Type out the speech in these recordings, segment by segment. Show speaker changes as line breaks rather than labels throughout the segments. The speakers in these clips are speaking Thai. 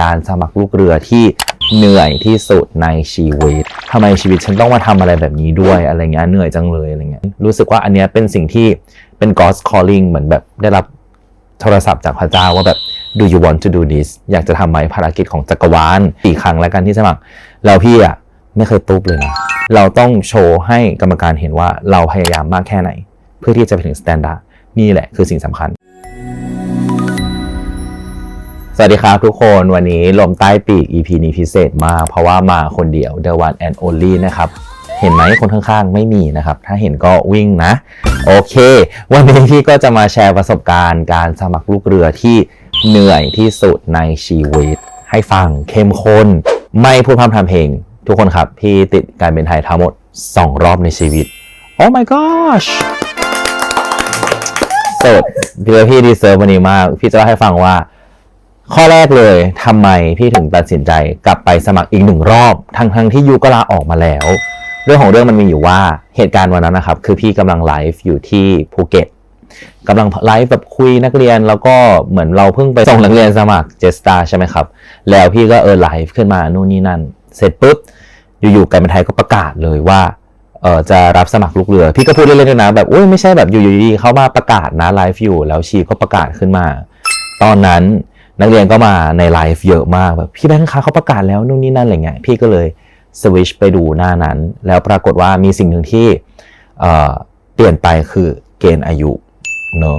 การสมัครลูกเรือที่เหนื่อยที่สุดในชีวิตทำไมชีวิตฉันต้องมาทำอะไรแบบนี้ด้วยอะไรเงี้ยเหนื่อยจังเลยอะไรเงี้ยรู้สึกว่าอันเนี้ยเป็นสิ่งที่เป็น God's calling เหมือนแบบได้รับโทรศัพท์จากพระเจ้าว่าแบบ do you want to do this อยากจะทำไหมภารกิจของจักรวาลสี่ครั้งแล้วกันที่สมัครแล้วพี่อะไม่เคยตุ๊บเลยนะ เราต้องโชว์ให้กรรมการเห็นว่าเราพยายามมากแค่ไหน เพื่อที่จะไปถึงสแตนดาร์ดนี่แหละคือสิ่งสำคัญ สวัสดีครับทุกคนวันนี้ลมใต้ปีก EP นี้พิเศษมาก เพราะว่ามาคนเดียว The One and Only นะครับ เห็นไหมคนข้างๆ ไม่มีนะครับ ถ้าเห็นก็วิ่งนะ โอเค วันนี้พี่ก็จะมาแชร์ประสบการณ์การสมัครลูกเรือที่เหนื่อยที่สุดในชีวิต ให้ฟังเข้มข้น ไม่พูดพร่ำทำเพลง ทุกคนครับ พี่ติดการเป็นไทยทั้งหมด 2 รอบในชีวิต โอ้ my gosh สดพี่พี่ดีเซิร์ฟวันนี้มาก พี่จะเล่าให้ฟังว่า ข้อแรกเลยทำไมพี่ถึงตัดสินใจกลับไปสมัครอีกหนึ่งรอบ ทั้งทั้งๆที่ยูก็ลาออกมาแล้ว เรื่องของเรื่องมันมีอยู่ว่าเหตุการณ์วันนั้นนะครับ คือพี่กำลังไลฟ์อยู่ที่ภูเก็ตกำลังไลฟ์แบบคุยนักเรียนแล้วก็เหมือนเราเพิ่งไปส่งนักเรียนสมัครเจสตาใช่ไหมครับ แล้วพี่ก็เออไลฟ์ขึ้นมานู่นนี่นั่น เสร็จปุ๊บอยู่ๆการบินไทยก็ประกาศเลยว่าเออจะรับสมัครลูกเรือ พี่ก็พูดเล่นๆด้วยนะแบบอุ้ยไม่ใช่แบบอยู่ๆดีเขามาประกาศนะไลฟ์อยู่แล้วชีก็ประกาศขึ้นมา ตอนนั้น นักเรียนก็มาในไลฟ์เยอะมากแบบพี่แบงค์คะเขาประกาศแล้วนู่นนี่นั่นอะไรเงี้ยพี่ก็เลยสวิชไปดูหน้านั้น แล้วปรากฏว่ามีสิ่งหนึ่งที่เอ่อเปลี่ยนไปคือเกณฑ์อายุเนอะ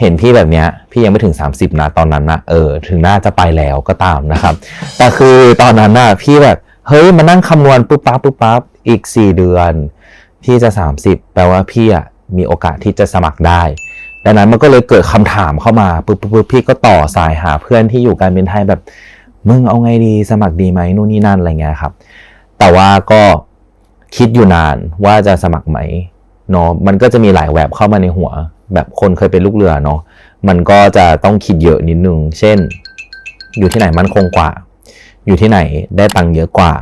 เห็นพี่แบบเนี้ยพี่ยังไม่ถึง 30 นะตอนนั้นนะเออถึงน่าจะไปแล้วก็ตามนะครับ แต่คือตอนนั้นน่ะพี่แบบเฮ้ยมานั่งคำนวณปุ๊บปั๊บปุ๊บปั๊บอีก 4 เดือน พี่จะ 30 แปลว่าพี่อะมีโอกาสที่จะสมัครได้ ดังนั้นมันก็เลยเกิดคำถามเข้ามาปุ๊บปุ๊บปุ๊บพี่ก็ต่อสายหาเพื่อนที่อยู่การบินไทยแบบมึงเอาไงดีสมัครดีไหมนู่นนี่นั่นอะไรเงี้ยครับ แต่ว่าก็คิดอยู่นานว่าจะสมัครไหมเนาะมันก็จะมีหลายแวบเข้ามาในหัว แบบคนเคยเป็นลูกเรือเนาะมันก็จะต้องคิดเยอะนิดนึง เช่น อยู่ที่ไหนมั่นคงกว่า อยู่ที่ไหนได้ตังค์เยอะกว่า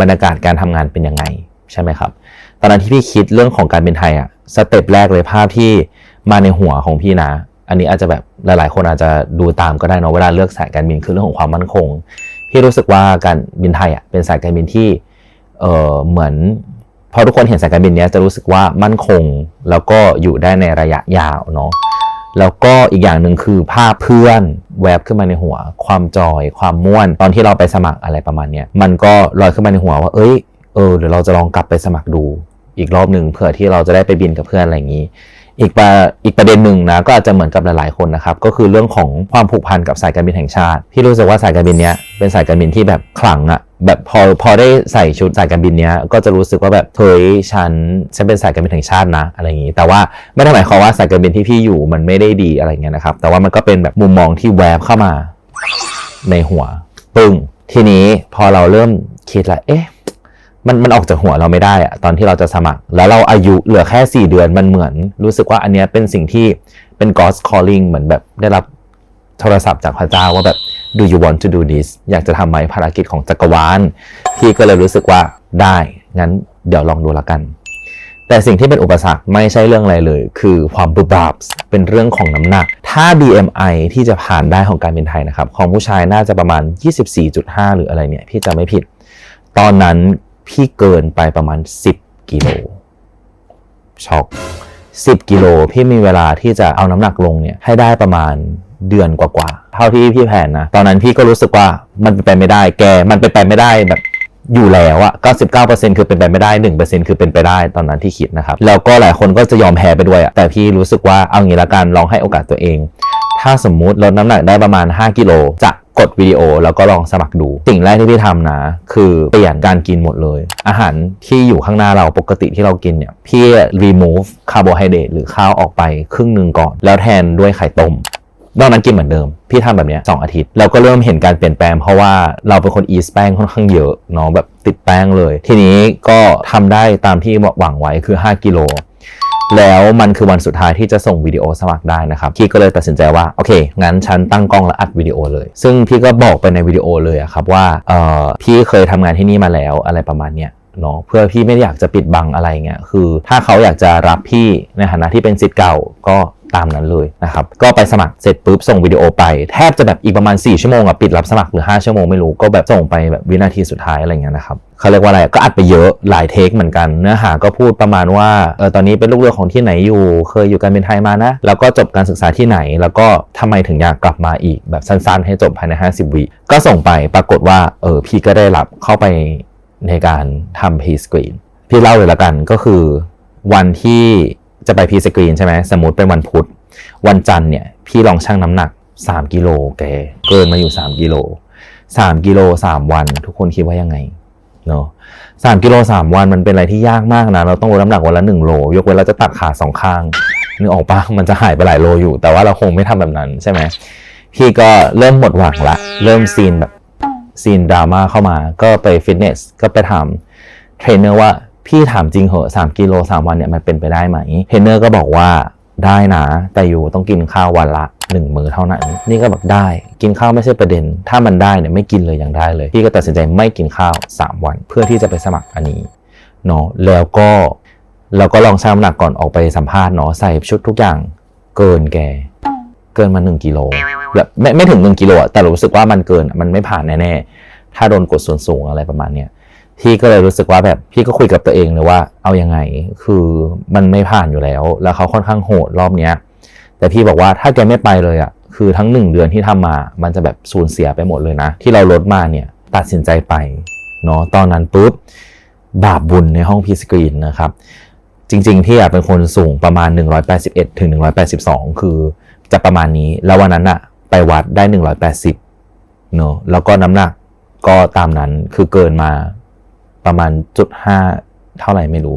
บรรยากาศการทำงานเป็นยังไงใช่ไหมครับ ตอนนั้นที่พี่คิดเรื่องของการบินไทยอะสเต็ปแรกเลยภาพที่ มาในหัวของพี่นะ อันนี้อาจจะแบบหลาย ๆ คนอาจจะดูตามก็ได้นะเวลาเลือกสายการบินคือเรื่องของความมั่นคง พี่รู้สึกว่าการบินไทยอะเป็นสายการบินที่เออเหมือนพอทุกคนเห็นสายการบินนี้จะรู้สึกว่ามั่นคง แล้วก็อยู่ได้ในระยะยาวเนาะแล้วก็อีกอย่างหนึ่งคือภาพเพื่อนแวบขึ้นมาในหัว ความจอย ความม่วน ตอนที่เราไปสมัครอะไรประมาณเนี้ยมันก็ลอยขึ้นมาในหัวว่าเอ้ยเออเดี๋ยวเราจะลองกลับไปสมัครดู อีกรอบหนึ่งเผื่อที่เราจะได้ไปบินกับเพื่อนอะไรอย่างนี้ อีกประอีกประเด็นหนึ่งนะก็อาจจะเหมือนกับหลายๆคนนะครับก็คือเรื่องของความผูกพันกับสายการบินแห่งชาติ พี่รู้สึกว่าสายการบินเนี้ยเป็นสายการบินที่แบบขลังอะแบบพอพอได้ใส่ชุดสายการบินเนี้ยก็จะรู้สึกว่าแบบเฮ้ยฉันฉันเป็นสายการบินแห่งชาตินะอะไรอย่างนี้ แต่ว่าไม่ได้หมายความว่าสายการบินที่พี่อยู่มันไม่ได้ดีอะไรเงี้ยนะครับแต่ว่ามันก็เป็นแบบมุมมองที่แวบเข้ามาในหัวปึ้งทีนี้พอเราเริ่มคิดละเอ๊ะ มันมันออกจากหัวเราไม่ได้อะตอนที่เราจะสมัคร แล้วเราอายุเหลือแค่4เดือนมันเหมือน รู้สึกว่าอันเนี้ยเป็นสิ่งที่เป็น God's calling เหมือนแบบได้รับโทรศัพท์จากพระเจ้าว่าแบบ do you want to do this อยากจะทำไหมภารกิจของจักรวาลพี่ก็เลยรู้สึกว่าได้งั้นเดี๋ยวลองดูละกัน แต่สิ่งที่เป็นอุปสรรคไม่ใช่เรื่องอะไรเลย คือความบุบาบเป็นเรื่องของน้ำหนัก ถ้า BMI ที่จะผ่านได้ของการบินไทยนะครับ ของผู้ชายน่าจะประมาณ 24.5 หรืออะไรเนี่ยพี่จะไม่ผิด ตอนนั้น พี่เกินไปประมาณ 10 กิโลช็อก10 กิโลพี่มีเวลาที่จะเอาน้ำหนักลงเนี่ยให้ได้ประมาณเดือนกว่าๆเท่าที่พี่แผนนะ ตอนนั้นพี่ก็รู้สึกว่ามันเป็นไปไม่ได้แกมันเป็นไปไม่ได้แบบอยู่แล้วอะ99%คือเป็นไปไม่ได้ 1%คือเป็นไปได้ตอนนั้นที่คิดนะครับ แล้วก็หลายคนก็จะยอมแพ้ไปด้วยอะแต่พี่รู้สึกว่าเอางี้ละกันลองให้โอกาสตัวเอง ถ้าสมมุติลดน้ำหนักได้ประมาณ 5 กิโล จะ กดวิดีโอแล้วก็ลองสมัครดู สิ่งแรกที่พี่ทำนะ คือเปลี่ยนการกินหมดเลย อาหารที่อยู่ข้างหน้าเราปกติที่เรากินเนี่ยพี่ remove คาร์โบไฮเดรตหรือข้าวออกไปครึ่งหนึ่งก่อน แล้วแทนด้วยไข่ต้มนอกนั้นกินเหมือนเดิม พี่ทำแบบเนี้ยสองอาทิตย์แล้วก็เริ่มเห็นการเปลี่ยนแปลงเพราะว่าเราเป็นคนอีสแป้งค่อนข้างเยอะเนาะแบบติดแป้งเลย ทีนี้ก็ทำได้ตามที่หวังไว้คือ 5 กิโล แล้วมันคือวันสุดท้ายที่จะส่งวิดีโอสมัครได้นะครับพี่ก็เลยตัดสินใจว่า โอเค งั้นฉันตั้งกล้องและอัดวิดีโอเลย ซึ่งพี่ก็บอกไปในวิดีโอเลยอะครับว่าเออพี่เคยทำงานที่นี่มาแล้วอะไรประมาณเนี้ยเนาะเพื่อพี่ไม่ได้อยากจะปิดบังอะไรเงี้ยคือ ถ้าเขาอยากจะรับพี่ในฐานะที่เป็นสิทธิ์เก่าก็ ตามนั้นเลยนะครับ ก็ไปสมัครเสร็จปุ๊บส่งวิดีโอไป แทบจะแบบอีกประมาณ 4 ชั่วโมงอะปิดรับสมัครหรือ 5 ชั่วโมงไม่รู้ก็แบบส่งไปแบบวินาทีสุดท้ายอะไรเงี้ยนะครับเขาเรียกว่าอะไรก็อัดไปเยอะหลายเทคเหมือนกัน เนื้อหาก็พูดประมาณว่าเออตอนนี้เป็นลูกเรือของที่ไหนอยู่ เคยอยู่การบินไทยมานะ แล้วก็จบการศึกษาที่ไหน แล้วก็ทำไมถึงอยากกลับมาอีกแบบสั้นๆ ให้จบภายใน 50 วิก็ส่งไปปรากฏว่าเออพี่ก็ได้รับเข้าไปในการทำพีสกรีนพี่เล่าเลยละกันก็คือวันที่ จะไปพีสกรีนใช่ไหมสมมติเป็นวันพุธ วันจันทร์เนี่ย พี่ลองชั่งน้ำหนัก 3 กิโลแกเกินมาอยู่ 3 กิโล 3 กิโล 3 วัน ทุกคนคิดว่ายังไงเนาะสามกิโลสามวันมันเป็นอะไรที่ยากมากนะ เราต้องลดน้ำหนักวันละ1โล ยกเว้นเราจะตัดขาสองข้างนึกออกปะมันจะหายไปหลายโลอยู่ แต่ว่าเราคงไม่ทำแบบนั้นใช่ไหมพี่ก็เริ่มหมดหวังละ เริ่มซีนแบบซีนดราม่าเข้ามา ก็ไปฟิตเนสก็ไปถามเทรนเนอร์ว่า พี่ถามจริงเหอะสามกิโลสามวันเนี่ยมันเป็นไปได้ไหมเทรนเนอร์ก็บอกว่าได้นะ แต่อยู่ต้องกินข้าววันละหนึ่งมื้อเท่านั้น นี่ก็แบบได้กินข้าวไม่ใช่ประเด็น ถ้ามันได้เนี่ยไม่กินเลยยังได้เลย พี่ก็ตัดสินใจไม่กินข้าว 3 วัน เพื่อที่จะไปสมัครอันนี้เนาะแล้วก็เราก็ลองชั่งน้ำหนักก่อนออกไปสัมภาษณ์เนาะใส่ชุดทุกอย่างเกินแก เกินมา 1กิโลแบบไม่ไม่ถึง 1กิโลอะแต่รู้สึกว่ามันเกินมันไม่ผ่านแน่ๆถ้าโดนกดส่วนสูงอะไรประมาณเนี้ย พี่ก็เลยรู้สึกว่าแบบพี่ก็คุยกับตัวเองเลยว่าเอายังไงคือมันไม่ผ่านอยู่แล้ว แล้วเขาค่อนข้างโหดรอบเนี้ยแต่พี่บอกว่าถ้าแกไม่ไปเลยอะคือทั้งหนึ่งเดือนที่ทำมา มันจะแบบสูญเสียไปหมดเลยนะ ที่เราลดมาเนี่ยตัดสินใจไปเนาะตอนนั้นปุ๊บบาปบุญในห้องพีสกรีนนะครับ จริงๆพี่อะเป็นคนสูงประมาณ 181ถึง182 คือจะประมาณนี้ แล้ววันนั้นอะไปวัดได้ 180เนาะแล้วก็น้ำหนักก็ตามนั้นคือเกินมา ประมาณจุดห้าเท่าไหร่ไม่รู้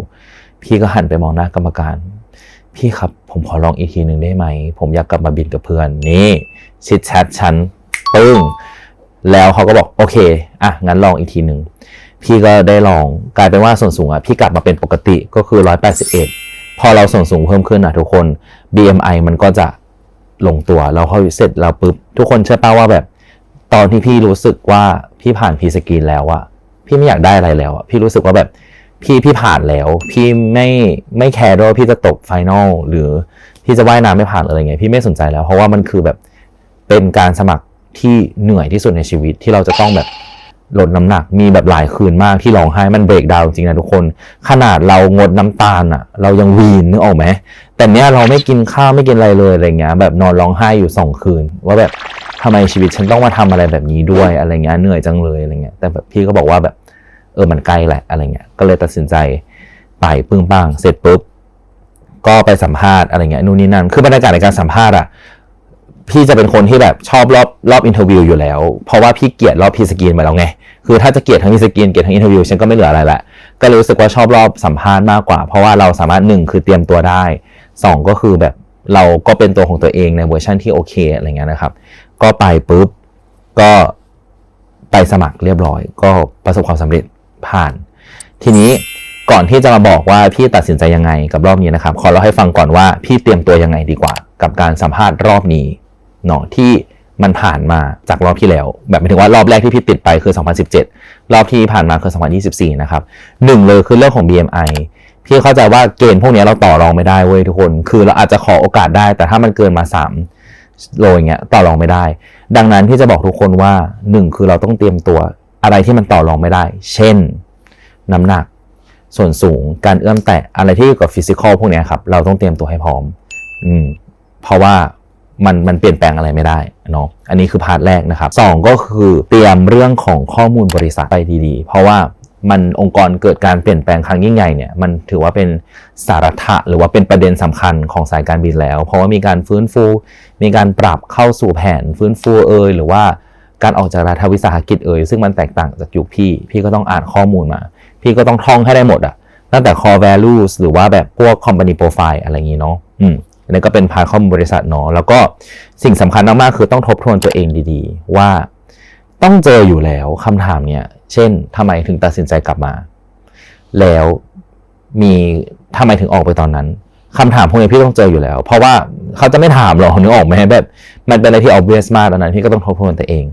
พี่ก็หันไปมองหน้ากรรมการ พี่ครับผมขอลองอีกทีหนึ่งได้ไหม ผมอยากกลับมาบินกับเพื่อนนี่ชิดแชทฉันปึ้งแล้วเขาก็บอกโอเคอะงั้นลองอีกทีหนึ่งพี่ก็ได้ลองกลายเป็นว่าส่วนสูงอะพี่กลับมาเป็นปกติก็คือ 181 พอเราส่วนสูงเพิ่มขึ้นอะทุกคน BMI มันก็จะลงตัวแล้วพอเสร็จแล้วปุ๊บ ทุกคนเชื่อป้าว่าแบบ ตอนที่พี่รู้สึกว่าพี่ผ่านพีสกรีนแล้วอะ พี่ไม่อยากได้อะไรแล้วอะพี่รู้สึกว่าแบบพี่พี่ผ่านแล้ว พี่ไม่ไม่แคร์ด้วยว่าพี่จะตกไฟนอลหรือพี่จะว่ายน้ำไม่ผ่านอะไรเงี้ยพี่ไม่สนใจแล้ว เพราะว่ามันคือแบบเป็นการสมัครที่เหนื่อยที่สุดในชีวิตที่เราจะต้องแบบ ลดน้ำหนักมีแบบหลายคืนมากที่ร้องไห้มันเบรกดาวจริงนะทุกคน ขนาดเรางดน้ำตาลอะเรายังวีนนึกออกไหมแต่เนี้ยเราไม่กินข้าวไม่กินอะไรเลยอะไรเงี้ยแบบนอนร้องไห้อยู่สองคืน ว่าแบบทำไมชีวิตฉันต้องมาทำอะไรแบบนี้ด้วยอะไรเงี้ยเหนื่อยจังเลยอะไรเงี้ยแต่แบบพี่ก็บอกว่าแบบเออมันใกล้แหละอะไรเงี้ยก็เลยตัดสินใจไปปึ้งปังเสร็จปุ๊บก็ไปสัมภาษณ์อะไรเงี้ยนู่นนี่นั่นคือบรรยากาศในการสัมภาษณ์อะพี่จะเป็นคนที่แบบชอบรอบรอบอินเทอร์วิวอยู่แล้ว เพราะว่าพี่เกลียดรอบพีสกรีนไปแล้วไง คือถ้าจะเกลียดทั้งพีสกรีนเกลียดทั้งอินเทอร์วิวฉันก็ไม่เหลืออะไรละก็เลยรู้สึกว่าชอบรอบสัมภาษณ์มากกว่า เพราะว่าเราสามารถหนึ่งคือเตรียมตัวได้สองก็คือแบบเราก็เป็นตัวของตัวเองในเวอร์ชันที่โอเคอะไรเงี้ยนะครับ ก็ไปปุ๊บก็ไปสมัครเรียบร้อย ก็ประสบความสำเร็จผ่าน ทีนี้ก่อนที่จะมาบอกว่าพี่ตัดสินใจยังไงกับรอบนี้นะครับ ขอเล่าให้ฟังก่อนว่าพี่เตรียมตัวยังไงดีกว่า กับการสัมภาษณ์รอบนี้เนาะที่ มันผ่านมาจากรอบที่แล้ว แบบหมายถึงว่ารอบแรกที่พี่ติดไปคือ 2017 รอบที่ผ่านมาคือ 2024 นะครับหนึ่งเลยคือเรื่องของ BMI พี่เข้าใจว่าเกณฑ์พวกนี้เราต่อรองไม่ได้เว้ยทุกคน คือเราอาจจะขอโอกาสได้ แต่ถ้ามันเกินมา 3 โลอย่างเงี้ยต่อรองไม่ได้ ดังนั้นพี่จะบอกทุกคนว่า 1 คือเราต้องเตรียมตัวอะไรที่มันต่อรองไม่ได้ เช่น น้ำหนัก ส่วนสูง การเอื้อมแตะอะไรที่เกี่ยวกับฟิสิกอลพวกนี้ครับ เราต้องเตรียมตัวให้พร้อม อืม เพราะว่า มันมันเปลี่ยนแปลงอะไรไม่ได้เนาะอันนี้คือพาร์ทแรกนะครับสองก็คือเตรียมเรื่องของข้อมูลบริษัทไปดีๆ เพราะว่ามันองค์กรเกิดการเปลี่ยนแปลงครั้งยิ่งใหญ่เนี่ยมันถือว่าเป็นสาระหรือว่าเป็นประเด็นสำคัญของสายการบินแล้ว เพราะว่ามีการฟื้นฟู มีการปรับเข้าสู่แผนฟื้นฟูเอยหรือว่าการออกจากรัฐวิสาหกิจเอยซึ่งมันแตกต่างจากยุคพี่ พี่ก็ต้องอ่านข้อมูลมา พี่ก็ต้องท่องให้ได้หมดอะตั้งแต่ core values หรือว่าแบบพวก company profile อะไรอย่างนี้เนาะอืม นนี้ก็เป็นพาร์ทข้อมูลบริษัทเนาะแล้วก็สิ่งสำคัญมากๆคือต้องทบทวนตัวเองดีๆ ว่าต้องเจออยู่แล้วคำถามเนี่ย เช่นทำไมถึงตัดสินใจกลับมา แล้วมีทำไมถึงออกไปตอนนั้นคำถามพวกนี้พี่ต้องเจออยู่แล้ว เพราะว่าเขาจะไม่ถามหรอกนึกออกไหมแบบ มันเป็นอะไรที่ obvious มากตอนนั้นพี่ก็ต้องทบทวนตัวเอง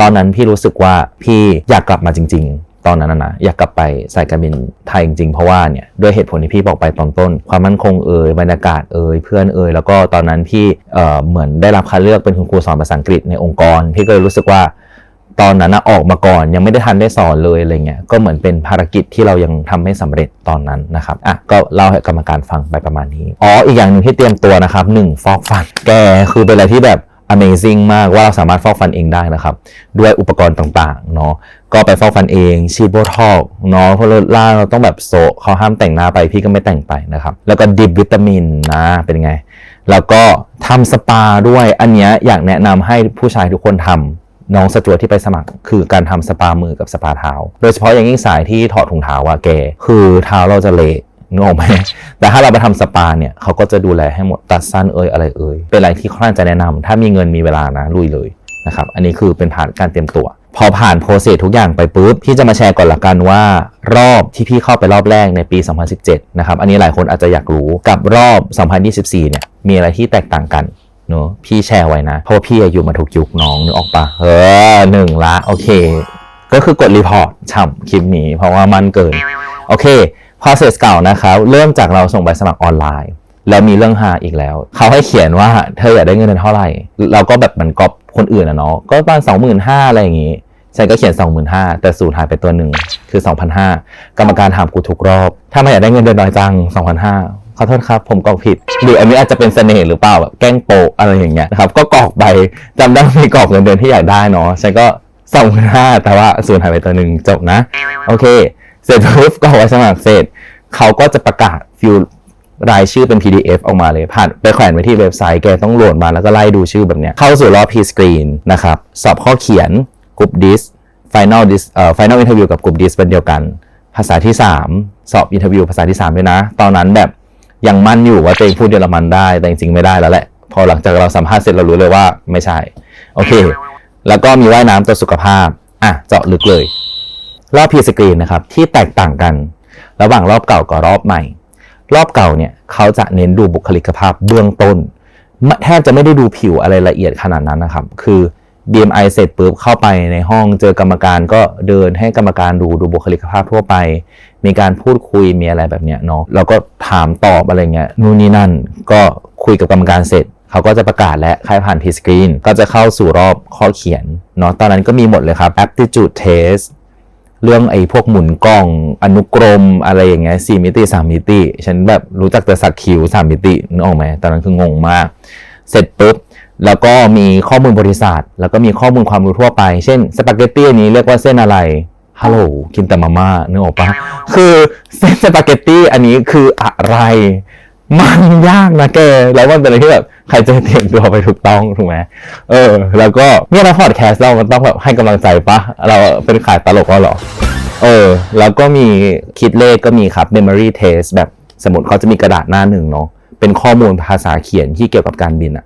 ตอนนั้นพี่รู้สึกว่าพี่อยากกลับมาจริง ๆ ตอนนั้นนะอยากกลับไปสายการบินไทยจริงๆ เพราะว่าเนี่ยด้วยเหตุผลที่พี่บอกไปตอนต้น ความมั่นคงเอ่ยบรรยากาศเอ่ยเพื่อนเอ่ยแล้วก็ตอนนั้นพี่เอ่อเหมือนได้รับคัดเลือกเป็นคุณครูสอนภาษาอังกฤษในองค์กรพี่ก็เลยรู้สึกว่าตอนนั้นนะออกมาก่อนยังไม่ได้ทันได้สอนเลยอะไรเงี้ยก็เหมือนเป็นภารกิจที่เรายังทำไม่สำเร็จตอนนั้นนะครับอะก็เล่าให้กรรมการฟังไปประมาณนี้อ๋ออีกอย่างหนึ่งที่เตรียมตัวนะครับหนึ่งฟอกฟันแกคือเป็นอะไรที่แบบ Amazing มากว่าเราสามารถฟอกฟันเองได้นะครับ ด้วยอุปกรณ์ต่างๆเนาะก็ไปฟอกฟันเองฉีดโบท็อกเนาะเพราะล่าเราต้องแบบโซเขาห้ามแต่งหน้าไปพี่ก็ไม่แต่งไปนะครับ แล้วก็ดิบวิตามินนะเป็นไง แล้วก็ทำสปาด้วยอันเนี้ยอยากแนะนำให้ผู้ชายทุกคนทำน้องสจวตที่ไปสมัคร คือการทำสปามือกับสปาเท้า โดยเฉพาะอย่างยิ่งสายที่ถอดถุงเท้าว่าแก คือเท้าเราจะเละ นึกออกไหมแต่ถ้าเราไปทำสปาเนี่ยเขาก็จะดูแลให้หมดตัดสั้นเอ่ยอะไรเอ่ยเป็นอะไรที่ค่อนข้างจะแนะนำถ้ามีเงินมีเวลานะลุยเลยนะครับอันนี้คือเป็นผ่านการเตรียมตัว พอผ่านโปรเซสทุกอย่างไปปุ๊บพี่จะมาแชร์ก่อนละกันว่ารอบที่พี่เข้าไปรอบแรกในปี 2017 นะครับอันนี้หลายคนอาจจะอยากรู้กับรอบ 2024 เนี่ยมีอะไรที่แตกต่างกันเนอะพี่แชร์ไว้นะ เพราะว่าพี่อายุมาทุกยุคน้องนึกออกปะเออหนึ่งละโอเค ก็คือกดรีพอร์ตฉ่ำคลิปนี้เพราะว่ามันเกิน โอเค process เก่านะครับ เริ่มจากเราส่งใบสมัครออนไลน์ แล้วมีเรื่องหาอีกแล้ว เขาให้เขียนว่าเธออยากได้เงินเดือนเท่าไหร่ เราก็แบบเหมันกอปคนอื่นอะเนาะก็ประมาณสองหมื่นห้าอะไรอย่างงี้ฉันก็เขียน 25,000 แต่สูตรหายไปตัวหนึ่งคือ 2,500 กรรมการถามกูทุกรอบถ้าไม่อยากได้เงินเดือนน้อยจัง 2,500 ขอโทษครับ ผมกรอกผิด หรืออันนี้อาจจะเป็นเสน่ห์หรือเปล่าแบบแกล้งโปะอะไรอย่างเงี้ยนะครับก็กรอกไปจำได้มีกรอกเงินเดือนที่อยากได้เนาะฉันก็ 2,500 แต่ว่าสูตรหายไปตัวหนึ่งจบนะ โอเค เสร็จปุ๊บก็ไว้สมัครเสร็จเขาก็จะประกาศฟิลรายชื่อเป็น PDF ออกมาเลย ผ่านไปแขวนไว้ที่เว็บไซต์แกต้องโหลดมาแล้วก็ไล่ดูชื่อแบบเนี้ยเข้าสู่รอบ P-screen นะครับ สอบข้อเขียนกลุ่ม dis final dis เอ่อ final interview กับกลุ่ม dis เป็นเดียวกัน ภาษาที่ 3 สอบ interview ภาษาที่ 3 ด้วยนะ ตอนนั้นแบบยังมั่นอยู่ว่าตัวเองพูดเยอรมันได้แต่จริงๆไม่ได้แล้วแหละ พอหลังจากเราสัมภาษณ์เสร็จเรารู้เลยว่าไม่ใช่ โอเค แล้วก็มีว่ายน้ำตัวสุขภาพอะเจาะลึกเลย รอบ P-screen นะครับที่แตกต่างกัน ระหว่างรอบเก่ากับรอบใหม่ รอบเก่าเนี่ยเขาจะเน้นดูบุคลิกภาพเบื้องต้นไม่แทบจะไม่ได้ดูผิวอะไรละเอียดขนาดนั้นนะครับ คือ BMI เสร็จปุ๊บเข้าไปในห้องเจอกรรมการก็เดินให้กรรมการดูดูบุคลิกภาพทั่วไป มีการพูดคุยมีอะไรแบบเนี้ยเนาะแล้วก็ถามตอบอะไรเงี้ยนู่นนี่นั่นก็คุยกับกรรมการเสร็จเขาก็จะประกาศและใครผ่าน P-screen ก็จะเข้าสู่รอบข้อเขียนเนาะตอนนั้นก็มีหมดเลยครับ aptitude test เรื่องไอ้พวกหมุนกล้อง อนุกรมอะไรอย่างเงี้ยสี่มิติสามมิติ ฉันแบบรู้จักแต่สักคิวสามมิตินึกออกไหมตอนนั้นคืองงมาก เสร็จปุ๊บแล้วก็มีข้อมูลบริษัทแล้วก็มีข้อมูลความรู้ทั่วไป เช่นสปาเกตตี้นนี้เรียกว่าเส้นอะไรฮัลโหลกินแต่มาม่านึกออกปะคือเส้นสปาเกตตี้อันนี้คืออะไร มันยากนะแกแล้วมันเป็นอะไรที่แบบ ใครจะเตรียมตัวไปถูกต้องถูกไหมเออ แล้วก็เนี่ยเราพอดแคสต์เรามันต้องแบบให้กำลังใจปะเราเป็นขายตลกแล้วเหรอ เออ แล้วก็มีคิดเลขก็มีครับ memory test แบบสมมติเขาจะมีกระดาษหน้าหนึ่งเนาะเป็นข้อมูลภาษาเขียนที่เกี่ยวกับการบินอะ่ะ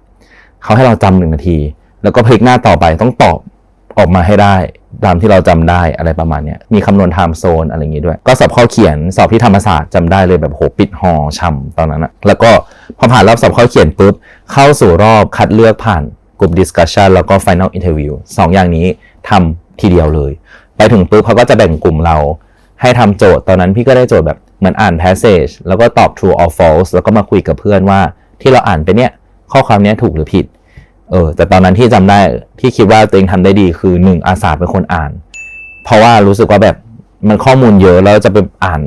เขาให้เราจำหนึ่งนาที แล้วก็พลิกหน้าต่อไปต้องตอบออกมาให้ได้ ตามที่เราจำได้อะไรประมาณเนี้ยมีคำนวณไทม์โซนอะไรอย่างงี้ด้วย ก็สอบข้อเขียนสอบที่ธรรมศาสตร์จำได้เลยแบบโหปิดหอช่ำตอนนั้นอะแล้วก็ พอผ่านรอบสอบข้อเขียนปุ๊บ เข้าสู่รอบคัดเลือกผ่านกลุ่ม discussion แล้วก็ final interview สองอย่างนี้ทำทีเดียวเลย ไปถึงปุ๊บเขาก็จะแบ่งกลุ่มเรา ให้ทำโจทย์ตอนนั้นพี่ก็ได้โจทย์แบบเหมือนอ่าน passage แล้วก็ตอบ true or false แล้วก็มาคุยกับเพื่อนว่าที่เราอ่านไปเนี่ยข้อความเนี้ยถูกหรือผิด เออ แต่ตอนนั้นที่จำได้ที่คิดว่าตัวเองทำได้ดีคือหนึ่งอาสาเป็นคนอ่าน เพราะว่ารู้สึกว่าแบบมันข้อมูลเยอะแล้วจะไปอ่าน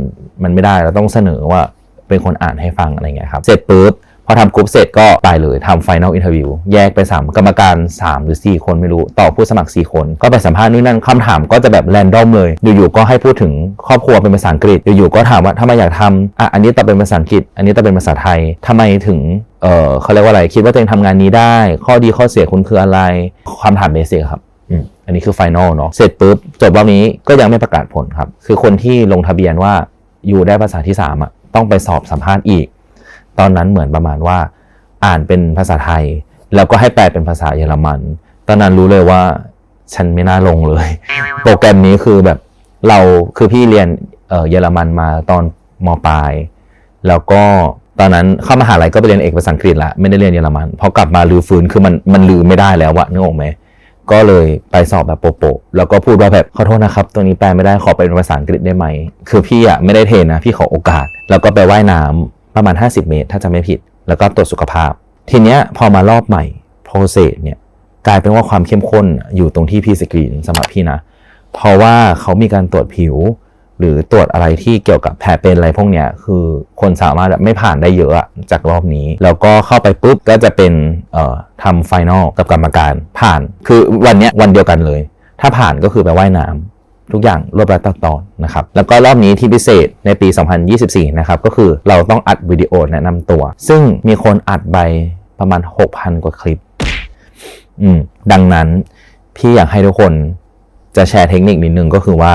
มันไม่ได้เราต้องเสนอว่าเป็นคนอ่านให้ฟังอะไรเงี้ยครับ เสร็จปุ๊บ พอทำกรุ๊ปเสร็จก็ไปเลยทำ final interview แยกไป3กรรมการ 3 หรือ 4 คนไม่รู้ ต่อผู้สมัคร 4 คน ก็ไปสัมภาษณ์นู่นนั่นคำถามก็จะแบบแรนดอมเลย อยู่ๆก็ให้พูดถึงครอบครัวเป็นภาษาอังกฤษ อยู่ๆก็ถามว่าทำไมอยากทำอะอันนี้ตอเป็นภาษาอังกฤษ อันนี้ตอเป็นภาษาไทยทำไมถึงเออเขาเรียกว่าอะไรคิดว่าตัวเองทำงานนี้ได้ ข้อดีข้อเสียคุณคืออะไรคำถามเบสิกครับอันนี้คือไฟนอลเนาะเสร็จปุ๊บจบรอบนี้ก็ยังไม่ประกาศผลครับ คือคนที่ลงทะเบียนว่าอยู่ได้ภาษาที่3อะต้องไปสอบสัมภาษณ์อีก ตอนนั้นเหมือนประมาณว่า อ่านเป็นภาษาไทย แล้วก็ให้แปลเป็นภาษาเยอรมัน ตอนนั้นรู้เลยว่าฉันไม่น่าลงเลย โปรแกรมนี้คือแบบเราคือพี่เรียนเยอรมันมาตอนมปลาย แล้วก็ตอนนั้นเข้ามหาลัยก็ไปเรียนเอกภาษาอังกฤษละไม่ได้เรียนเยอรมันพอกลับมาลือฟื้นคือมันมันลือไม่ได้แล้วอะนึกออกไหมก็เลยไปสอบแบบโปะๆแล้วก็พูดว่าแบบขอโทษนะครับตัวนี้แปลไม่ได้ขอเป็นภาษาอังกฤษได้ไหม คือพี่อะไม่ได้เทนนะพี่ขอโอกาส แล้วก็ไปว่ายน้ำ ประมาณ 50 เมตร ถ้าจะไม่ผิด แล้วก็ตรวจสุขภาพ ทีเนี้ยพอมารอบใหม่โปรเซสเนี่ยกลายเป็นว่าความเข้มข้นอยู่ตรงที่พี่สกรีนสำหรับพี่นะ เพราะว่าเขามีการตรวจผิว หรือตรวจอะไรที่เกี่ยวกับแผลเป็นอะไรพวกเนี้ยคือคนสามารถไม่ผ่านได้เยอะจากรอบนี้ แล้วก็เข้าไปปุ๊บก็จะเป็นเอ่อทำไฟนอลกับกรรมการผ่าน คือวันเนี้ยวันเดียวกันเลย ถ้าผ่านก็คือไปว่ายน้ำ ทุกอย่างรวบรัดตัดตอนนะครับแล้วก็รอบนี้ที่พิเศษในปี 2024 นะครับก็คือเราต้องอัดวิดีโอแนะนำตัว ซึ่งมีคนอัดไปประมาณ 6,000 กว่าคลิป อืมดังนั้นพี่อยากให้ทุกคนจะแชร์เทคนิคนิดนึงก็คือว่า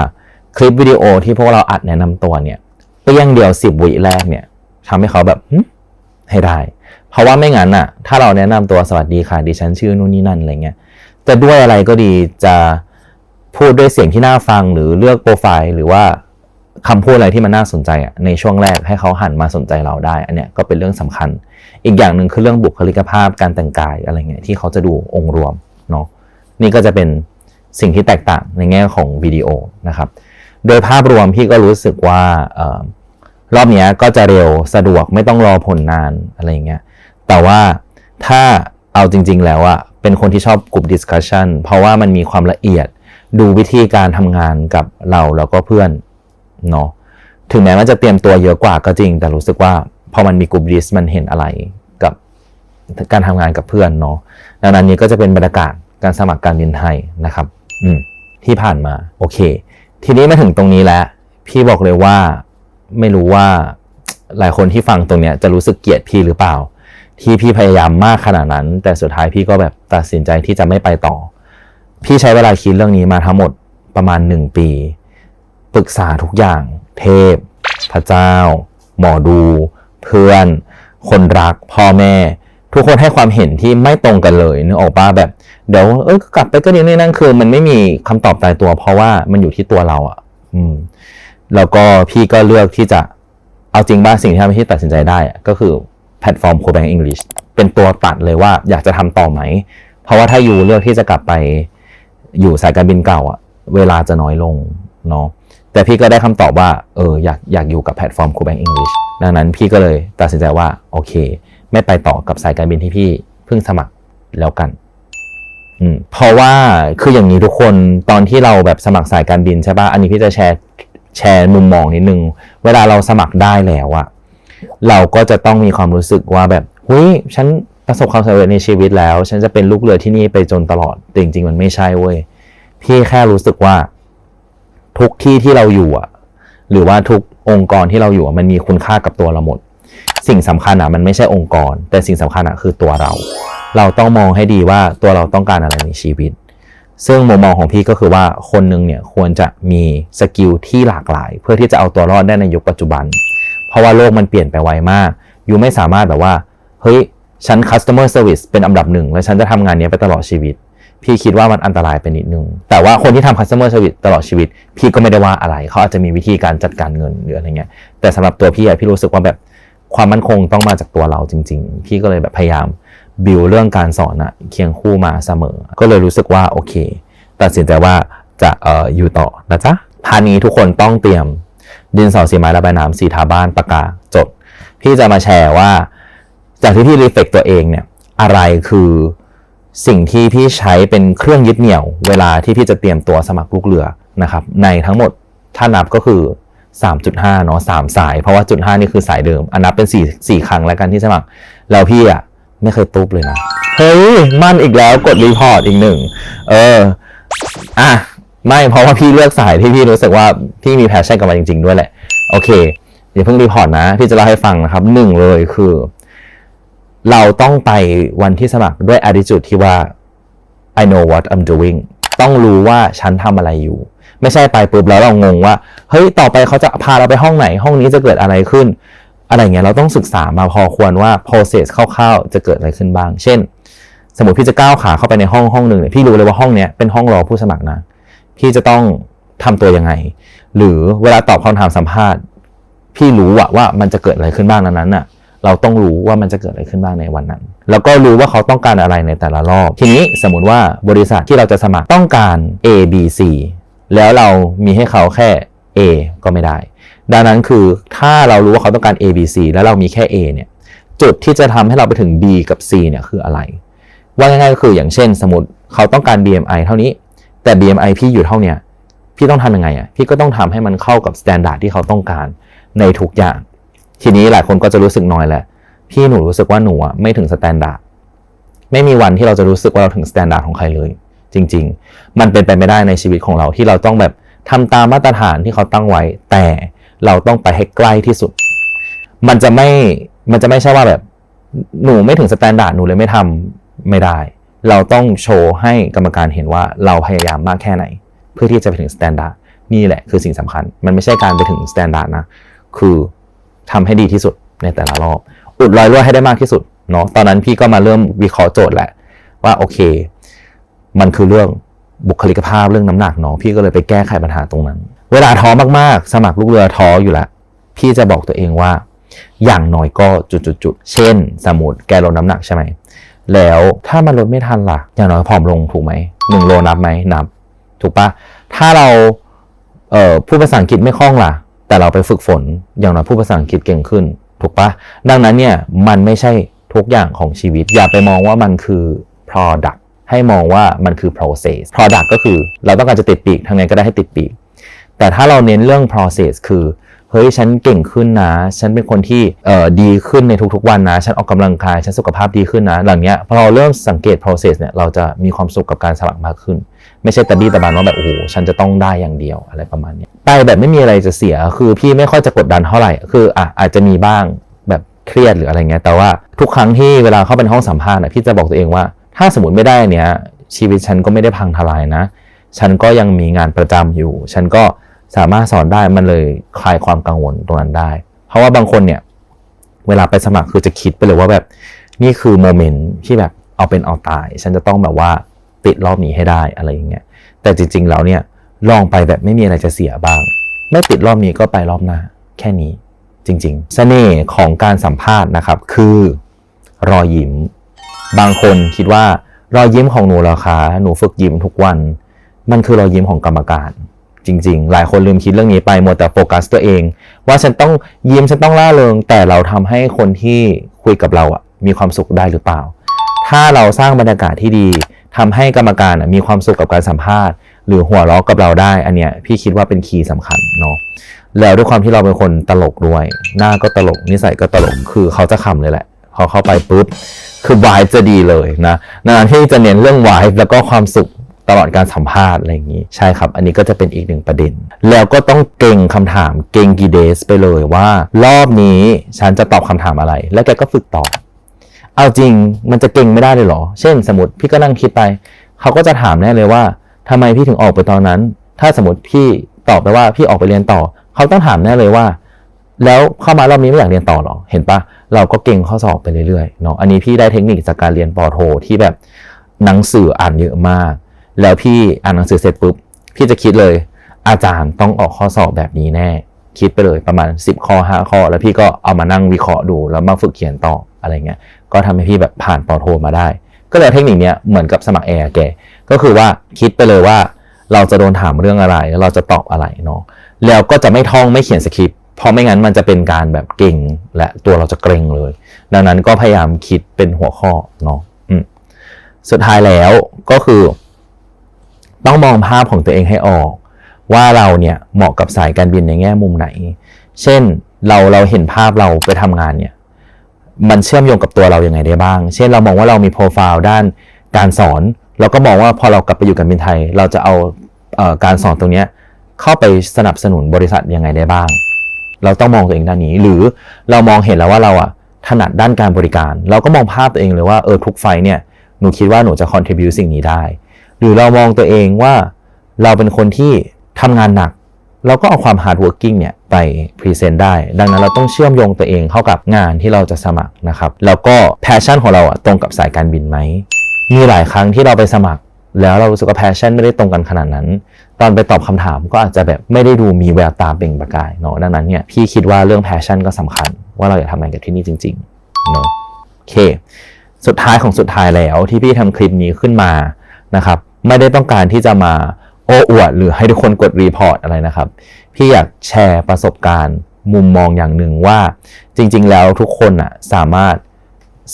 คลิปวิดีโอที่พวกเราอัดแนะนำตัวเนี่ยเปี้ยงเดียวสิบวิแรกเนี่ยทำให้เขาแบบให้ได้ เพราะว่าไม่งั้นอะถ้าเราแนะนำตัวสวัสดีค่ะดิฉันชื่อนู่นนี่นั่นอะไรเงี้ยจะด้วยอะไรก็ดีจะ พูดด้วยเสียงที่น่าฟังหรือเลือกโปรไฟล์หรือว่าคำพูดอะไรที่มันน่าสนใจอะในช่วงแรกให้เขาหันมาสนใจเราได้ อันเนี้ยก็เป็นเรื่องสำคัญ อีกอย่างหนึ่งคือเรื่องบุคลิกภาพการแต่งกายอะไรเงี้ยที่เขาจะดูองค์รวมเนาะนี่ก็จะเป็นสิ่งที่แตกต่างในแง่ของวิดีโอนะครับ โดยภาพรวมพี่ก็รู้สึกว่าออรอบนี้ก็จะเร็วสะดวกไม่ต้องรอผลนานอะไรเงี้ยแต่ว่าถ้าเอาจริง ๆ แล้วอะเป็นคนที่ชอบกลุ่มดิสคัชชันเพราะว่ามันมีความละเอียด ดูวิธีการทำงานกับเราแล้วก็เพื่อนเนาะถึงแม้ว่าจะเตรียมตัวเยอะกว่าก็จริง แต่รู้สึกว่าพอมันมีกลุ่มดิสมันเห็นอะไรกับการทำงานกับเพื่อนเนาะดังนั้นนี้ก็จะเป็นบรรยากาศการสมัครการบินไทยนะครับ อืมที่ผ่านมาโอเค ทีนี้มาถึงตรงนี้แล้ว พี่บอกเลยว่าไม่รู้ว่าหลายคนที่ฟังตรงเนี้ยจะรู้สึกเกลียดพี่หรือเปล่า ที่พี่พยายามมากขนาดนั้น แต่สุดท้ายพี่ก็แบบตัดสินใจที่จะไม่ไปต่อ พี่ใช้เวลาคิดเรื่องนี้มาทั้งหมดประมาณหนึ่งปี ปรึกษาทุกอย่าง เทพ พระเจ้า หมอดู เพื่อน คนรัก พ่อแม่ ทุกคนให้ความเห็นที่ไม่ตรงกันเลยนึกออกปะแบบ เดี๋ยวเอ้ยกลับไปก็ดีนี่นั่นคือ มันไม่มีคำตอบตายตัว เพราะว่ามันอยู่ที่ตัวเราอะ่ะ อืม แล้วก็พี่ก็เลือกที่จะเอาจริงบ้างสิ่งที่ทำให้พี่ตัดสินใจได้ ก็คือแพลตฟอร์มโคแบงก์อังกฤษเป็นตัวตัดเลยว่าอยากจะทำต่อไหม เพราะว่าถ้าอยู่เลือกที่จะกลับไป อยู่สายการบินเก่าอะเวลาจะน้อยลงเนาะแต่พี่ก็ได้คำตอบว่าเอออยากอยากอยู่กับแพลตฟอร์มโคแบงก์อังกฤษดังนั้นพี่ก็เลยตัดสินใจว่าโอเค ไม่ไปต่อกับสายการบินที่พี่เพิ่งสมัครแล้วกันอืมเพราะว่าคืออย่างนี้ทุกคนตอนที่เราแบบสมัครสายการบินใช่ป่ะอันนี้พี่จะแชร์แชร์มุมมองนิดนึง เวลาเราสมัครได้แล้วอะเราก็จะต้องมีความรู้สึกว่าแบบเฮ้ยฉัน ประสบความสำเร็จในชีวิตแล้ว ฉันจะเป็นลูกเรือที่นี่ไปจนตลอดแต่จริง ๆ มันไม่ใช่เว้ยพี่แค่รู้สึกว่า ทุกที่ที่เราอยู่อะหรือว่าทุกองค์กรที่เราอยู่มันมีคุณค่ากับตัวเราหมด สิ่งสำคัญอะมันไม่ใช่องค์กร แต่สิ่งสำคัญอะคือตัวเรา เราต้องมองให้ดีว่าตัวเราต้องการอะไรในชีวิต ซึ่งมุมมองของพี่ก็คือว่าคนหนึ่งเนี่ยควรจะมีสกิลที่หลากหลาย เพื่อที่จะเอาตัวรอดได้ในยุคปัจจุบัน เพราะว่าโลกมันเปลี่ยนไปไวมากยูไม่สามารถแบบว่าเฮ้ย ฉัน customer service เป็นอันดับหนึ่ง แล้วฉันจะทำงานนี้ไปตลอดชีวิต พี่คิดว่ามันอันตรายไปนิดนึง แต่ว่าคนที่ทำ customer service ตลอดชีวิต พี่ก็ไม่ได้ว่าอะไร เขาอาจจะมีวิธีการจัดการเงินหรืออะไรเงี้ย แต่สำหรับตัวพี่อะพี่รู้สึกว่าแบบความมั่นคงต้องมาจากตัวเราจริง ๆ พี่ก็เลยแบบพยายามบิวเรื่องการสอนอะเคียงคู่มาเสมอ ก็เลยรู้สึกว่าโอเค ตัดสินใจว่าจะเอ่ออยู่ต่อนะจ๊ะพานี้ทุกคนต้องเตรียม ดินสอสีไม้ระบายน้ำสีทาบ้านปากกาจด พี่จะมาแชร์ว่า จากที่พี่รีเฟกตัวเองเนี่ยอะไรคือสิ่งที่พี่ใช้เป็นเครื่องยึดเหนี่ยว เวลาที่พี่จะเตรียมตัวสมัครลูกเรือนะครับ ในทั้งหมดถ้านับก็คือ 3.5 เนาะ3สาย เพราะว่าจุด5นี่คือสายเดิม อันนับเป็น4 4ครั้งแล้วกันที่สมัคร แล้วพี่อะไม่เคยตุ๊บเลยนะ เฮ้ย มั่นอีกแล้วกดรีพอร์ตอีกหนึ่ง เออ อะ ไม่เพราะว่าพี่เลือกสายที่พี่รู้สึกว่าพี่มีแพชชั่นกับมันจริง ๆ ด้วยแหละ โอเค อย่าเพิ่งรีพอร์ตนะ พี่จะเล่าให้ฟังนะครับหนึ่งเลยคือ เราต้องไปวันที่สมัครด้วย attitude ที่ว่า I know what I'm doing ต้องรู้ว่าฉันทำอะไรอยู่ ไม่ใช่ไปปุ๊บแล้วเรางงว่า เฮ้ย ต่อไปเขาจะพาเราไปห้องไหน ห้องนี้จะเกิดอะไรขึ้น อะไรเงี้ย เราต้องศึกษามาพอควรว่า process คร่าวๆ จะเกิดอะไรขึ้นบ้าง เช่น สมมติพี่จะก้าวขาเข้าไปในห้องห้องหนึ่งเนี่ยพี่รู้เลยว่าห้องเนี้ยเป็นห้องรอผู้สมัครนะ พี่จะต้องทำตัวยังไง หรือเวลาตอบคำถามสัมภาษณ์ พี่รู้อะว่ามันจะเกิดอะไรขึ้นบ้างนั้นน่ะ เราต้องรู้ว่ามันจะเกิดอะไรขึ้นบ้างในวันนั้น แล้วก็รู้ว่าเขาต้องการอะไรในแต่ละรอบ ทีนี้สมมติว่าบริษัทที่เราจะสมัครต้องการ A B C แล้วเรามีให้เขาแค่ A ก็ไม่ได้ ดังนั้นคือถ้าเรารู้ว่าเขาต้องการ A B C แล้วเรามีแค่ A เนี่ยจุดที่จะทำให้เราไปถึง B กับ C เนี่ยคืออะไร ว่าง่ายๆก็คืออย่างเช่น สมมติเขาต้องการ BMI เท่านี้ แต่ BMI พี่อยู่เท่าเนี้ยพี่ต้องทำยังไงอะพี่ก็ต้องทำให้มันเข้ากับ s ต a ดาร์ดที่เขาต้องการในทุกอย่าง ทีนี้หลายคนก็จะรู้สึกน้อยแหละ พี่หนูรู้สึกว่าหนูอะไม่ถึง s แ a นดาร์ดไม่มีวันที่เราจะรู้สึกว่าเราถึง s แ a นดาร์ดของใครเลย จริง ๆ มันเป็นไปไม่ได้ในชีวิตของเราที่เราต้องแบบทำตามมาตรฐานที่เขาตั้งไว้ แต่เราต้องไปให้ใกล้ที่สุด มันจะไม่มันจะไม่ใช่ว่าแบบหนูไม่ถึงสแตนดาร์ดหนูเลยไม่ทำไม่ได้ เราต้องโชว์ให้กรรมการเห็นว่าเราพยายามมากแค่ไหน เพื่อที่จะไปถึงสแตนดาร์ดนี่แหละคือสิ่งสำคัญ มันไม่ใช่การไปถึงสแตนดาร์ดนะ คือ ทำให้ดีที่สุดในแต่ละรอบ อุดรอยรั่วให้ได้มากที่สุดเนาะตอนนั้นพี่ก็มาเริ่มวิเคราะห์โจทย์แหละ ว่าโอเค มันคือเรื่องบุคลิกภาพเรื่องน้ำหนักเนาะพี่ก็เลยไปแก้ไขปัญหาตรงนั้น เวลาท้อมากๆ สมัครลูกเรือท้ออยู่ล้วพี่จะบอกตัวเองว่า อย่างน้อยก็จุดๆเช่น สมมติแกลดน้ำหนักใช่ไหมแล้วถ้ามันลดไม่ทันล่ะ อย่างน้อยผอมลงถูกไหมหนึ่งโลนับไหมนับ ถูกปะถ้าเราเอ่อพูดภาษาอังกฤษไม่คล่องล่ะ แต่เราไปฝึกฝนอย่างน้อยพูดภาษาอังกฤษเก่งขึ้น ถูกปะดังนั้นเนี่ยมันไม่ใช่ทุกอย่างของชีวิต อย่าไปมองว่ามันคือ product ให้มองว่ามันคือ process product ก็คือ เราต้องการจะติดปีกทำไงก็ได้ให้ติดปีก แต่ถ้าเราเน้นเรื่อง process คือ เฮ้ยฉันเก่งขึ้นนะ ฉันเป็นคนที่เอ่อดีขึ้นในทุกๆวันนะ ฉันออกกำลังกาย ฉันสุขภาพดีขึ้นนะ หลังเนี้ยพอเราเริ่มสังเกต process เนี่ยเราจะมีความสุขกับการสมัครมากขึ้น ไม่ใช่ตะบี้ตะบันว่าแบบโอ้โหฉันจะต้องได้อย่างเดียวอะไรประมาณนี้ไปแบบไม่มีอะไรจะเสียคือพี่ไม่ค่อยจะกดดันเท่าไหร่คืออะอาจจะมีบ้างแบบเครียดหรืออะไรเงี้ยแต่ว่าทุกครั้งที่เวลาเข้าเป็นห้องสัมภาษณ์อะพี่จะบอกตัวเองว่า ถ้าสมมติไม่ได้เนี้ยชีวิตฉันก็ไม่ได้พังทลายนะ ฉันก็ยังมีงานประจำอยู่ ฉันก็ สามารถสอนได้มันเลยคลายความกังวลตรงนั้นได้ เพราะว่าบางคนเนี่ย เวลาไปสมัครคือจะคิดไปเลยว่าแบบนี่คือโมเมนต์ที่แบบเอาเป็นเอาตาย ฉันจะต้องแบบว่าติดรอบนี้ให้ได้อะไรอย่างเงี้ยแต่จริง ๆ แล้วเนี่ยลองไปแบบไม่มีอะไรจะเสียบ้าง ไม่ติดรอบนี้ก็ไปรอบหน้า แค่นี้จริง ๆสเสน่ห์ของการสัมภาษณ์นะครับ คือรอยยิ้ม บางคนคิดว่ารอยยิ้มของหนูเหราคาหนูฝึกยิ้มทุกวัน มันคือรอยยิ้มของกรรมการ จริง ๆ หลายคนลืมคิดเรื่องนี้ไปหมดแต่โฟกัสตัวเอง ว่าฉันต้องยิ้มฉันต้องล่าเริง แต่เราทำให้คนที่คุยกับเราอะมีความสุขได้หรือเปล่า ถ้าเราสร้างบรรยากาศที่ดีทำให้กรรมการอะมีความสุขกับการสัมภาษณ์ หรือหัวเราะกับเราได้ อันเนี้ยพี่คิดว่าเป็นคีย์สำคัญเนาะแล้วด้วยความที่เราเป็นคนตลกด้วย หน้าก็ตลกนิสัยก็ตลกคือเขาจะขำเลยแหละพอเข้าไปปุ๊บคือวายจะดีเลยนะนานที่จะเน้นเรื่องวายแล้วก็ความสุข ตลอดการสัมภาษณ์อะไรอย่างนี้ใช่ครับ อันนี้ก็จะเป็นอีกหนึ่งประเด็น แล้วก็ต้องเก่งคำถามเก่งกีเดสไปเลยว่า รอบนี้ฉันจะตอบคำถามอะไร แล้วแกก็ฝึกตอบ เอาจริงมันจะเก่งไม่ได้เลยเหรอ เช่น สมมติพี่ก็นั่งคิดไป เขาก็จะถามแน่เลยว่าทำไมพี่ถึงออกไปตอนนั้น ถ้าสมมติพี่ตอบไปว่าพี่ออกไปเรียนต่อ เขาต้องถามแน่เลยว่า แล้วเข้ามารอบนี้ไม่อยากเรียนต่อหรอ เห็นปะเราก็เก่งข้อสอบไปเรื่อยๆเนาะ อันนี้พี่ได้เทคนิคจากการเรียนปอโทที่แบบหนังสืออ่านเยอะมาก แล้วพี่อ่านหนังสือเสร็จปุ๊บ พี่จะคิดเลย อาจารย์ต้องออกข้อสอบแบบนี้แน่ คิดไปเลยประมาณ 10 ข้อ 5 ข้อ แล้วพี่ก็เอามานั่งวิเคราะห์ดู แล้วมาฝึกเขียนต่ออะไรเงี้ย ก็ทำให้พี่แบบผ่านปอโทมาได้ ก็เลยเทคนิคเนี้ยเหมือนกับสมัครแอร์แก ก็คือว่าคิดไปเลยว่าเราจะโดนถามเรื่องอะไร แล้วเราจะตอบอะไรเนาะ แล้วก็จะไม่ท่องไม่เขียนสคริปต์เพราะไม่งั้นมันจะเป็นการแบบเก่งและตัวเราจะเกรงเลย ดังนั้นก็พยายามคิดเป็นหัวข้อเนาะสุดท้ายแล้วก็คือ ต้องมองภาพของตัวเองให้ออก ว่าเราเนี่ยเหมาะกับสายการบินในแง่มุมไหน เช่นเราเราเห็นภาพเราไปทำงานเนี่ยมันเชื่อมโยงกับตัวเรายังไงได้บ้าง เช่นเรามองว่าเรามีโปรไฟล์ด้านการสอน เราก็มองว่าพอเรากลับไปอยู่การบินไทย เราจะเอาเอ่อการสอนตรงนี้เข้าไปสนับสนุนบริษัทยังไงได้บ้าง เราต้องมองตัวเองด้านนี้ หรือเรามองเห็นแล้วว่าเราอะถนัดด้านการบริการ เราก็มองภาพตัวเองเลยว่าเออทุกไฟเนี่ยหนูคิดว่าหนูจะ contribute สิ่งนี้ได้ หรือเรามองตัวเองว่าเราเป็นคนที่ทำงานหนัก เราก็เอาความ hard working เนี่ยไปพรีเซนต์ได้ ดังนั้นเราต้องเชื่อมโยงตัวเองเข้ากับงานที่เราจะสมัครนะครับ แล้วก็ passion ของเราอะตรงกับสายการบินไหม มีหลายครั้งที่เราไปสมัคร แล้วเรารู้สึกว่า passion ไม่ได้ตรงกันขนาดนั้น ตอนไปตอบคำถามก็อาจจะแบบไม่ได้ดูมีแววตาเป่งประกายเนาะดังนั้นเนี่ยพี่คิดว่าเรื่อง passion ก็สำคัญ ว่าเราอยากทำงานกับที่นี่จริงๆเนาะโอเค สุดท้ายของสุดท้ายแล้วที่พี่ทำคลิปนี้ขึ้นมานะครับ ไม่ได้ต้องการที่จะมาโอ้อวดหรือให้ทุกคนกดรีพอร์ตอะไรนะครับ พี่อยากแชร์ประสบการณ์มุมมองอย่างหนึ่งว่า จริง ๆ แล้วทุกคนอะสามารถ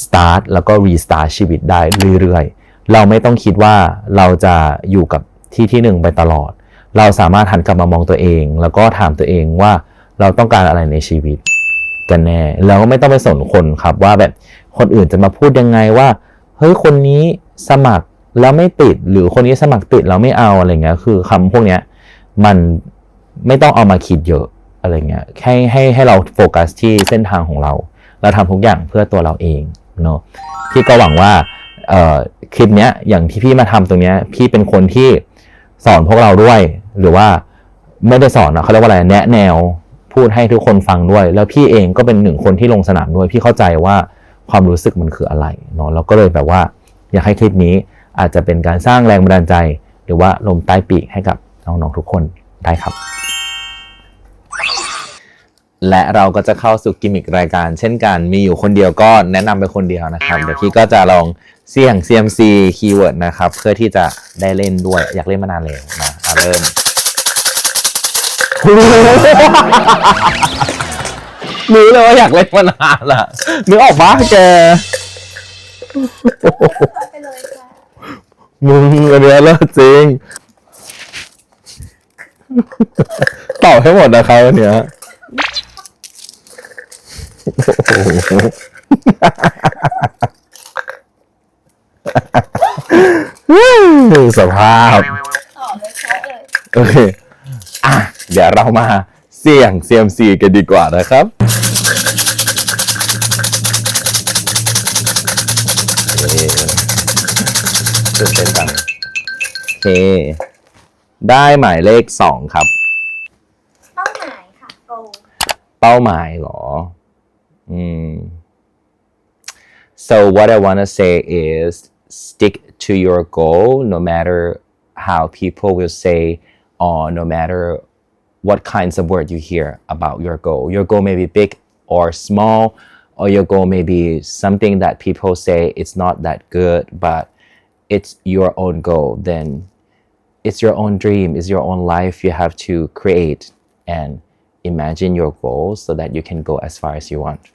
start แล้วก็ restart ชีวิตได้เรื่อยๆ เราไม่ต้องคิดว่าเราจะอยู่กับที่ที่หนึ่งไปตลอด เราสามารถหันกลับมามองตัวเอง แล้วก็ถามตัวเองว่าเราต้องการอะไรในชีวิตกันแน่ แล้วก็ไม่ต้องไปสนคนครับว่าแบบคนอื่นจะมาพูดยังไงว่า เฮ้ยคนนี้สมัคร แล้วไม่ติดหรือคนนี้สมัครติดแล้วไม่เอาอะไรเงี้ย คือคำพวกเนี้ยมันไม่ต้องเอามาคิดเยอะอะไรเงี้ยให้ให้ให้เราโฟกัสที่เส้นทางของเรา เราทำทุกอย่างเพื่อตัวเราเองเนาะพี่ก็หวังว่าเออคลิปเนี้ยอย่างที่พี่มาทำตรงเนี้ยพี่เป็นคนที่สอนพวกเราด้วย หรือว่าไม่ได้สอนนะเขาเรียกว่าอะไรแนะแนวพูดให้ทุกคนฟังด้วย แล้วพี่เองก็เป็นหนึ่งคนที่ลงสนามด้วย พี่เข้าใจว่าความรู้สึกมันคืออะไรเนาะแล้วก็เลยแบบว่า อยากให้คลิปนี้ อาจจะเป็นการสร้างแรงบันดาลใจ หรือว่าลมใต้ปีกให้กับน้องๆทุกคนได้ครับ และเราก็จะเข้าสู่กิมมิครายการ เช่นกันมีอยู่คนเดียวก็แนะนำไปคนเดียวนะครับเดี๋ยวพี่ก็จะลองเสี่ยง CMC คีย์เวิร์ดนะครับ เพื่อที่จะได้เล่นด้วยอยากเล่นมานานแล้วนะเอาเริ่ม รู้เลยว่าอยากเล่นมานานละนึกออกปะแก
ไปเลยค่ะ
มึงอันเนี้ยเลิศจริง ตอบให้หมดนะครับอันเนี้ยโอ้โหสภาพ
ต่อเลยเพราะเลย
โอเค อะ เดี๋ยวเรามาเสี่ยง CMC กันดีกว่านะครับ ตื่นเต้นจังโอเค ได้หมายเลขสองครับ
เป้าหมายค่ะ goal
เป้าหมายเหรอ อืม so what I want to say is stick to your goal no matter how people will say or no matter what kinds of word you hear about your goal your goal may be big or small or your goal may be something that people say it's not that good but it's your own goal then it's your own dream, it's your own life you have to create and imagine your goals so that you can go as far as you want.